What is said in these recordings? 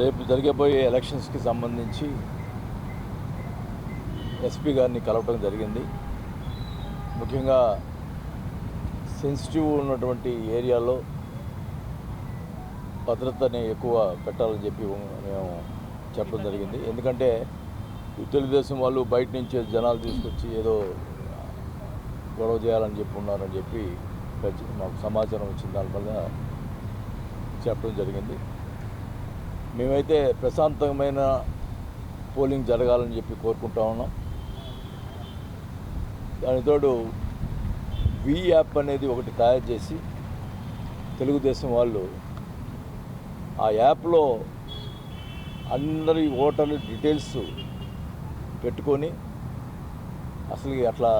రేపు జరిగబోయే ఎలక్షన్స్కి సంబంధించి ఎస్పీ గారిని కలవటం జరిగింది. ముఖ్యంగా సెన్సిటివ్ ఉన్నటువంటి ఏరియాలో భద్రతని ఎక్కువ పెట్టాలని చెప్పి మేము చెప్పడం జరిగింది. ఎందుకంటే తెలుగుదేశం వాళ్ళు బయట నుంచి జనాలు తీసుకొచ్చి ఏదో గొడవ చేయాలని చెప్పి ఉన్నారని చెప్పి మాకు సమాచారం వచ్చిన దానివల్ల చెప్పడం జరిగింది. మేమైతే ప్రశాంతమైన పోలింగ్ జరగాలని చెప్పి కోరుకుంటా ఉన్నాం. దానితోడు వి యాప్ అనేది ఒకటి తయారు చేసి తెలుగుదేశం వాళ్ళు ఆ యాప్లో అందరి ఓటర్ల డీటెయిల్స్ పెట్టుకొని అసలు అట్లా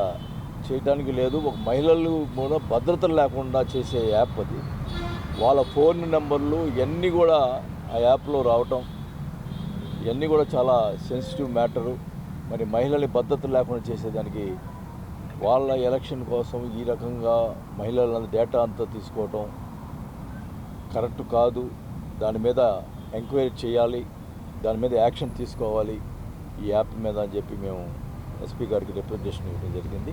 చేయడానికి లేదు. ఒక మహిళలు కూడా భద్రత లేకుండా చేసే యాప్ అది. వాళ్ళ ఫోన్ నెంబర్లు ఇవన్నీ కూడా ఆ యాప్లో రావటం ఇవన్నీ కూడా చాలా సెన్సిటివ్ మ్యాటరు మరి మహిళల్ని భద్రత లేకుండా చేసేదానికి వాళ్ళ ఎలక్షన్ కోసం ఈ రకంగా మహిళల డేటా అంతా తీసుకోవటం కరెక్ట్ కాదు. దాని మీద ఎంక్వైరీ చేయాలి. దాని మీద యాక్షన్ తీసుకోవాలి. ఈ యాప్ మీద అని చెప్పి మేము ఎస్పీ గారికి రిప్రజెంటేషన్ ఇవ్వడం జరిగింది.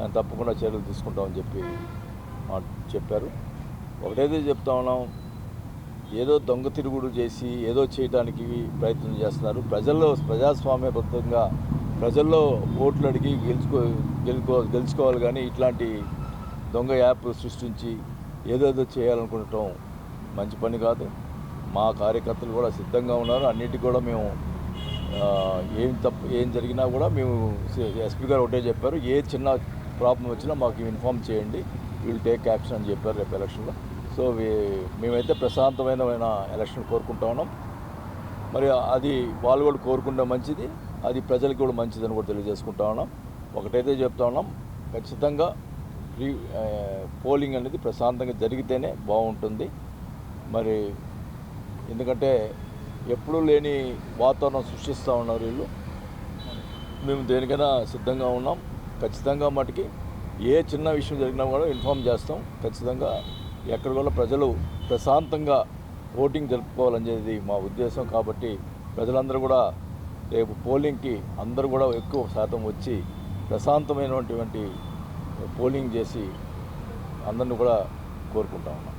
ఆయన తప్పకుండా చర్యలు తీసుకుంటామని చెప్పి చెప్పారు. ఒకటైతే చెప్తా ఉన్నాం. ఏదో దొంగ తిరుగుడు చేసి ఏదో చేయడానికి ప్రయత్నం చేస్తున్నారు. ప్రజల్లో ప్రజాస్వామ్యబద్ధంగా ప్రజల్లో ఓట్లు అడిగి గెలుచుకో గెలుకో గెలుచుకోవాలి కానీ ఇట్లాంటి దొంగ యాప్ సృష్టించి ఏదేదో చేయాలనుకుంటాం మంచి పని కాదు. మా కార్యకర్తలు కూడా సిద్ధంగా ఉన్నారు. అన్నిటికీ కూడా మేము ఏం తప్పు ఏం జరిగినా కూడా మేము ఎస్పీ గారు ఒకటే చెప్పారు. ఏ చిన్న ప్రాబ్లం వచ్చినా మాకు ఇన్ఫామ్ చేయండి. విల్ టేక్ యాక్షన్ అని చెప్పారు రేపు ఎలక్షన్లో. సో మేమైతే ప్రశాంతమైన ఎలక్షన్ కోరుకుంటా ఉన్నాం. మరి అది వాళ్ళు కూడా కోరుకుంటే మంచిది అది ప్రజలకి కూడా మంచిదని కూడా తెలియజేసుకుంటా ఉన్నాం. ఒకటైతే చెప్తా ఉన్నాం ఖచ్చితంగా ప్రీ పోలింగ్ అనేది ప్రశాంతంగా జరిగితేనే బాగుంటుంది. మరి ఎందుకంటే ఎప్పుడూ లేని వాతావరణం సృష్టిస్తూ ఉన్నారు వీళ్ళు. మేము దేనికైనా సిద్ధంగా ఉన్నాం. ఖచ్చితంగా మటుకి ఏ చిన్న విషయం జరిగినా కూడా ఇన్ఫామ్ చేస్తాం. ఖచ్చితంగా ఎక్కడ కూడా ప్రజలు ప్రశాంతంగా ఓటింగ్ జరుపుకోవాలనేది మా ఉద్దేశం కాబట్టి ప్రజలందరూ కూడా రేపు పోలింగ్కి అందరూ కూడా ఎక్కువ శాతం వచ్చి ప్రశాంతమైనటువంటి పోలింగ్ చేసి అందరిని కూడా కోరుకుంటా ఉన్నాం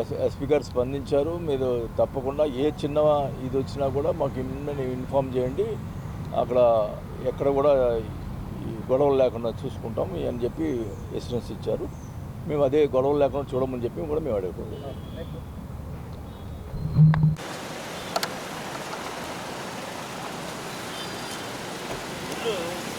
ఎస్ ఎస్పీ గారు స్పందించారు. మీరు తప్పకుండా ఏ చిన్న ఇది వచ్చినా కూడా మాకు ఇమ్మని ఇన్ఫామ్ చేయండి. అక్కడ ఎక్కడ కూడా ఈ గొడవలు లేకుండా చూసుకుంటాం అని చెప్పి ఎస్టెన్స్ ఇచ్చారు. మేము అదే గొడవలు లేకుండా చూడమని చెప్పి కూడా మేము అడుగుతున్నాం. ముందు